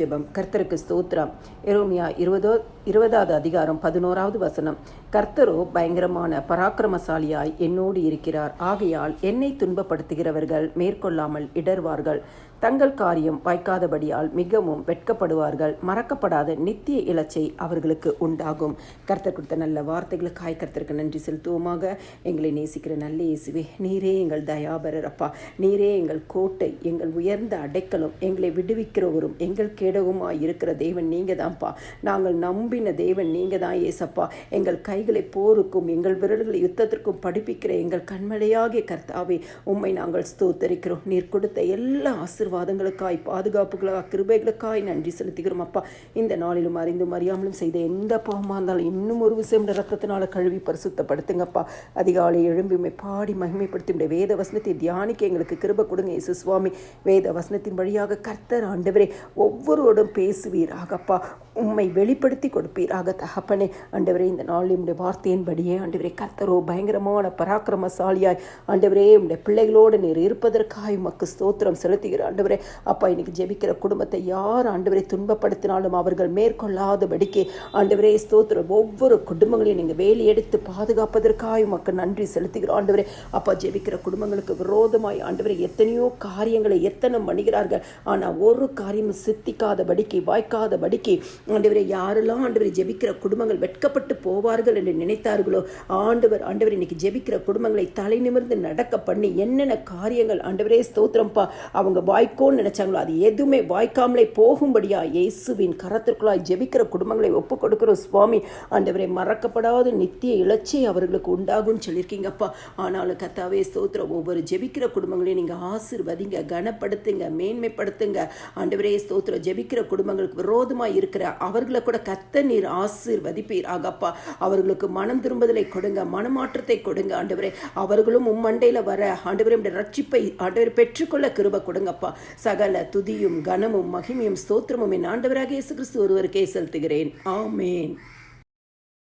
ஜெபம். கர்த்தருக்கு ஸ்தோத்திரம். எரோமியா இருபதோ இருபதாவது அதிகாரம் பதினோராவது வசனம். கர்த்தரோ பயங்கரமான பராக்கிரமசாலியாய் என்னோடு இருக்கிறார். ஆகையால் என்னை துன்பப்படுத்துகிறவர்கள் மேற்கொள்ளாமல் இடர்வார்கள். தங்கள் காரியம் வாய்க்காதபடியால் மிகவும் வெட்கப்படுவார்கள். மறக்கப்படாத நித்திய இலச்சை அவர்களுக்கு உண்டாகும். கர்த்தர் கொடுத்த நல்ல வார்த்தைகளுக்காய் கர்த்தருக்கு நன்றி செலுத்துவோமாக. எங்களை நேசிக்கிற நல்ல இயேசுவே நீரே எங்கள் தயாபரர் அப்பா. நீரே எங்கள் கோட்டை எங்கள் உயர்ந்த அடைக்கலம் எங்களை விடுவிக்கிறவரும் எங்கள் கேடவுமாய் இருக்கிற தேவன் நீங்கள் தான்ப்பா நாங்கள் நம்பின தேவன் நீங்கள் தான் ஏசப்பா எங்கள் கைகளை போருக்கும் எங்கள் விரல்களை யுத்தத்திற்கும் படிப்பிக்கிற எங்கள் கண்மலையாகிய கர்த்தாவே உம்மை நாங்கள் ஸ்தோத்தரிக்கிறோம். நீர் கொடுத்த எல்லா ஆசிர்வாதங்களுக்காய் பாதுகாப்புகளாக கிருபைகளுக்காய் நன்றி செலுத்துகிறோம் அப்பா. இந்த நாளிலும் அறிந்தும் அறியாமலும் செய்த எந்த பாவமாக இருந்தாலும் இன்னும் ஒரு விஷயம் ரத்தத்தினால கழுவி பரிசுத்தப்படுத்துங்கப்பா. அதிகாலை எழும்பி பாடி மகிமைப்படுத்தி உடைய வேத வசனத்தை தியானிக்க எங்களுக்கு கிருப கொடுங்க இயேசு சுவாமி. வேத வசனத்தின் வழியாக கர்த்தர் ஆண்டவரே ஒவ்வொரு ஒவ்வொருவரோடும் பேசுவீராகப்பா. உம்மை வெளிப்படுத்தி கொடுப்பீராக தகப்பனே. ஆண்டவரே இந்த நாள் உடைய வார்த்தையின்படியே ஆண்டவரே கர்த்தரோ பயங்கரமான பராக்கிரமசாலியாய். ஆண்டவரே உடைய பிள்ளைகளோடு நீர் இருப்பதற்காய் உமக்கு ஸ்தோத்திரம் செலுத்துகிற ஆண்டவரே அப்பா இன்னைக்கு ஜெபிக்கிற குடும்பத்தை யார் ஆண்டவரை துன்பப்படுத்தினாலும் அவர்கள் மேற்கொள்ளாதபடிக்கு ஆண்டவரே ஸ்தோத்திரம். ஒவ்வொரு குடும்பங்களையும் நீங்கள் வேலி எடுத்து பாதுகாப்பதற்காய் உமக்கு நன்றி செலுத்துகிறோம். ஆண்டவரே அப்பா ஜெபிக்கிற குடும்பங்களுக்கு விரோதமாய் ஆண்டவரை எத்தனையோ காரியங்களை எத்தனை மணிகிறார்கள் ஆனால் ஒரு காரியமும் சித்திக்காதபடிக்கு வாய்க்காதபடிக்கு ஆண்டவரை யாரெல்லாம் ஆண்டவரை ஜெபிக்கிற குடும்பங்கள் வெட்கப்பட்டு போவார்கள் என்று நினைத்தார்களோ ஆண்டவர் ஆண்டவர் இன்னைக்கு ஜெபிக்கிற குடும்பங்களை தலை நிமிர்ந்து நடக்க பண்ணி என்னென்ன காரியங்கள் ஆண்டவரே ஸ்தோத்திரம்ப்பா அவங்க வாய்க்கோன்னு நினைச்சாங்களோ அது எதுவுமே வாய்க்காமலே போகும்படியா இயேசுவின் கரத்திற்குள்ளாய் ஜெபிக்கிற குடும்பங்களை ஒப்பு கொடுக்கிறோம் சுவாமி. ஆண்டவரை மறக்கப்படாத நித்திய இலச்சை அவர்களுக்கு உண்டாகும்னு சொல்லியிருக்கீங்கப்பா. ஆனாலும் கத்தாவே ஸ்தோத்திரம் ஒவ்வொரு ஜெபிக்கிற குடும்பங்களையும் நீங்கள் ஆசிர்வதிங்க கனப்படுத்துங்க மேன்மைப்படுத்துங்க. ஆண்டவரே ஸ்தோத்திரம் ஜெபிக்கிற குடும்பங்களுக்கு விரோதமாக இருக்கிற அவர்களை கூட கத்த நீர் ஆசீர்வதிப்பீர் ஆகப்பா. அவர்களுக்கு மனம் திரும்புதலை கொடுங்க மனமாற்றத்தை கொடுங்க ஆண்டவரே. அவர்களும் உம்மண்டையில் வர ஆண்டவரே ரட்சிப்பை ஆண்டவர் பெற்றுக்கொள்ள கிருப கொடுங்கப்பா. சகல துதியும் கனமும் மகிமையும் ஸ்தோத்திரமும் என் ஆண்டவராக இயேசு கிறிஸ்து ஒருவருக்கே செலுத்துகிறேன். ஆமேன்.